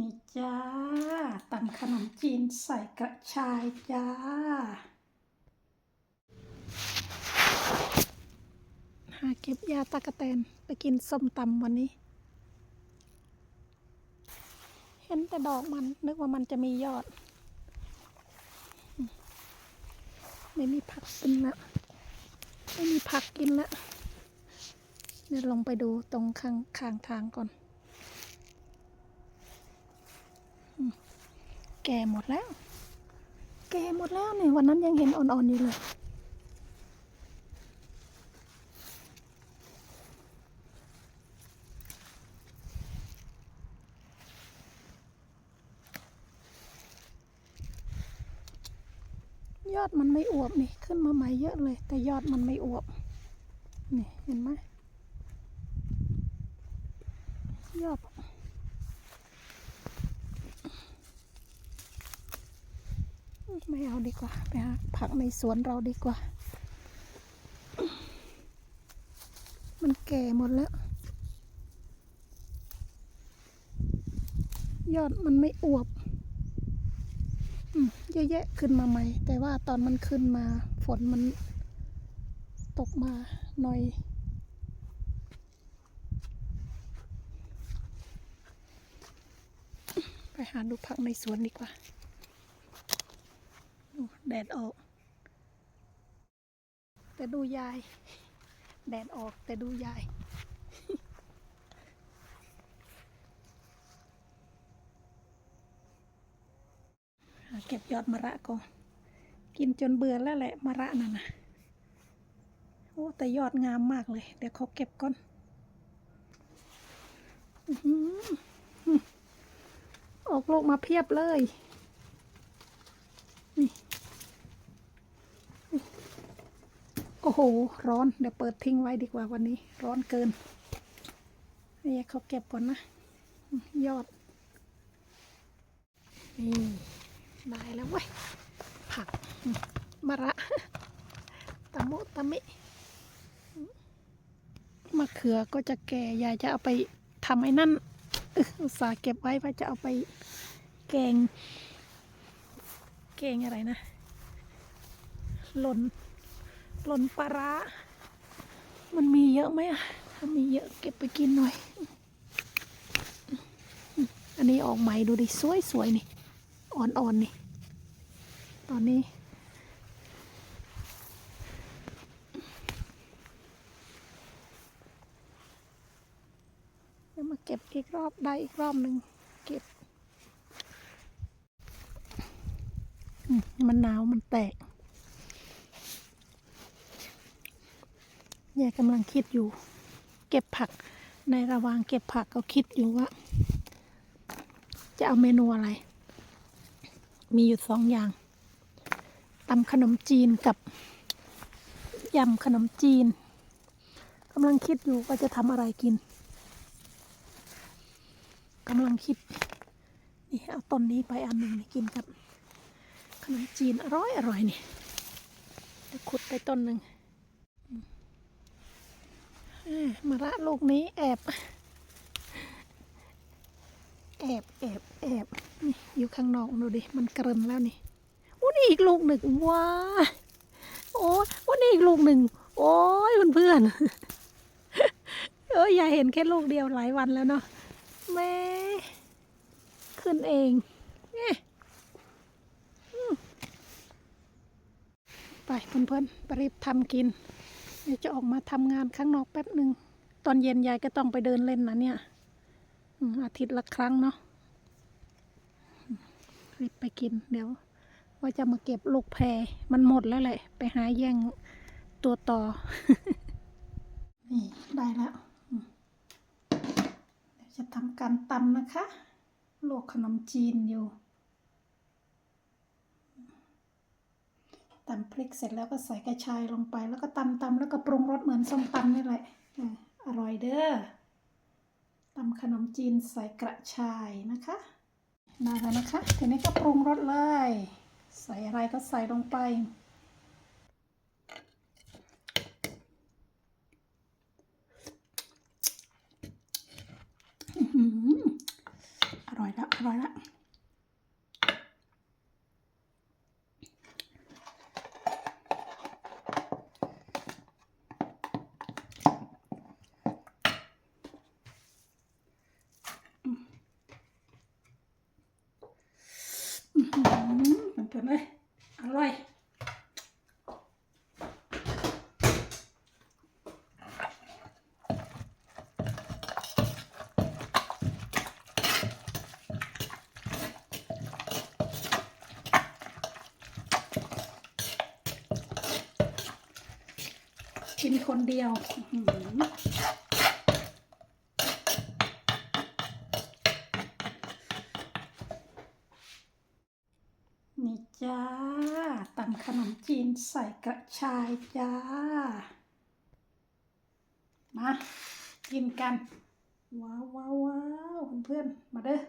นี่จ้าตำขนมจีนใส่กระชายจ้า หาเก็บยาตะกะแตนไปกินส้มตำวันนี้ เห็นแต่ดอกมันนึกว่ามันจะมียอด ไม่มีผักกินละไม่มีผักกินละเดี๋ยวลงไปดูตรงข้างข้างทางก่อน แก่หมดแล้ว แก่หมดแล้วเนี่ยวันนั้นยังเห็นอ่อนๆอยู่เลย ยอดมันไม่อวบนี่ขึ้นมาใหม่เยอะเลย แต่ยอดมันไม่อวบนี่เห็นไหมยอด ไม่เอาดีกว่าไปหาผักในสวนเราดีกว่า มันแก่หมดแล้ว ยอดมันไม่อวบอืมเยอะแยะขึ้นมาใหม่ แต่ว่าตอนมันขึ้นมาฝนมันตกมาหน่อย ไปหาดูผักในสวนดีกว่า แดดออก แต่ดูยาย แดดออกแต่ดูยายหาเก็บยอดมะระก่อนกินจนเบื่อแล้วแหละมะระนั่นนะโอ้แต่ยอดงามมากเลย เดี๋ยวเขาเก็บก่อนออกลูกมาเพียบเลย นี่ โอ้โห ร้อน เดี๋ยวเปิดทิ้งไว้ดีกว่าวันนี้ ร้อนเกินนี่เขาเก็บก่อนนะ ยอด นี่ได้แล้วเว้ย ผักมะระตะมุตะมิมะเขือก็จะแก่ยายจะเอาไปทำไอ้นั่นอุตส่าห์เก็บไว้ว่าจะเอาไปแกง แกงอะไรนะหล่น หล่นปลาร้า มันมีเยอะไหมอะถ้ามีเยอะเก็บไปกินหน่อย อันนี้ออกใหม่ดูดิ สวยๆนี่ อ่อนๆนี่ ตอนนี้ เดี๋ยวมาเก็บอีกรอบได้อีกรอบหนึ่งเก็บ มันหนาวมันแตก ยายกำลังคิดอยู่ เก็บผัก ในระหว่างเก็บผักก็คิดอยู่ว่า จะเอาเมนูอะไร มีอยู่สองอย่างตำขนมจีนกับยำขนมจีนกำลังคิดอยู่ว่าจะทำอะไรกินกำลังคิด นี่เอาต้นนี้ไปอันหนึ่งนี่กินกับ ขนมจีนอร่อยอร่อยนี่ขุดไปต้นหนึ่ง อ่ามะระลูกนี้แอบ แอบแอบแอบนี่อยู่ข้างนอกดูดิ มันกระเรินแล้วนี่อู้นี่อีกลูกหนึ่งว้าโอ้ยอู้นี่อีกลูกหนึ่ง โอ้ยเพื่อนๆเอออย่าเห็นแค่ลูกเดียวหลายวันแล้วเนาะแม่ขึ้นเองเนี่ยไปเพื่อนๆไปรีบทำกิน เดี๋ยวจะออกมาทำงานข้างนอกแป๊บหนึ่งตอนเย็นยายก็ต้องไปเดินเล่นนะเนี่ยอาทิตย์ละครั้งเนาะรีบไปกินเดี๋ยว ว่าจะมาเก็บลูกแพรมันหมดแล้วแหละ ไปหาแย่งตัวต่อ นี่ได้แล้วเดี๋ยวจะทำการตำนะคะลวกขนมจีนอยู่ ตำพริกเสร็จแล้วก็ใส่กระชายลงไป แล้วก็ตำตำแล้วก็ปรุงรสเหมือนส้มตำนี่แหละอร่อยเด้อตำขนมจีนใส่กระชายนะคะมาแล้วนะคะทีนี้ก็ปรุงรสเลย ใส่อะไรก็ใส่ลงไป อื้อหืออร่อยแล้วอ ร่อยละอืมอื้อหื อเพื่อนๆเลยอร่อยกินคนเดียวอื้อหือนี่ จ้าตำขนมจีนใส่กระชายจ้า มา กินกัน ว้าวว้าวว้าวเพื่อนๆมาเด้อ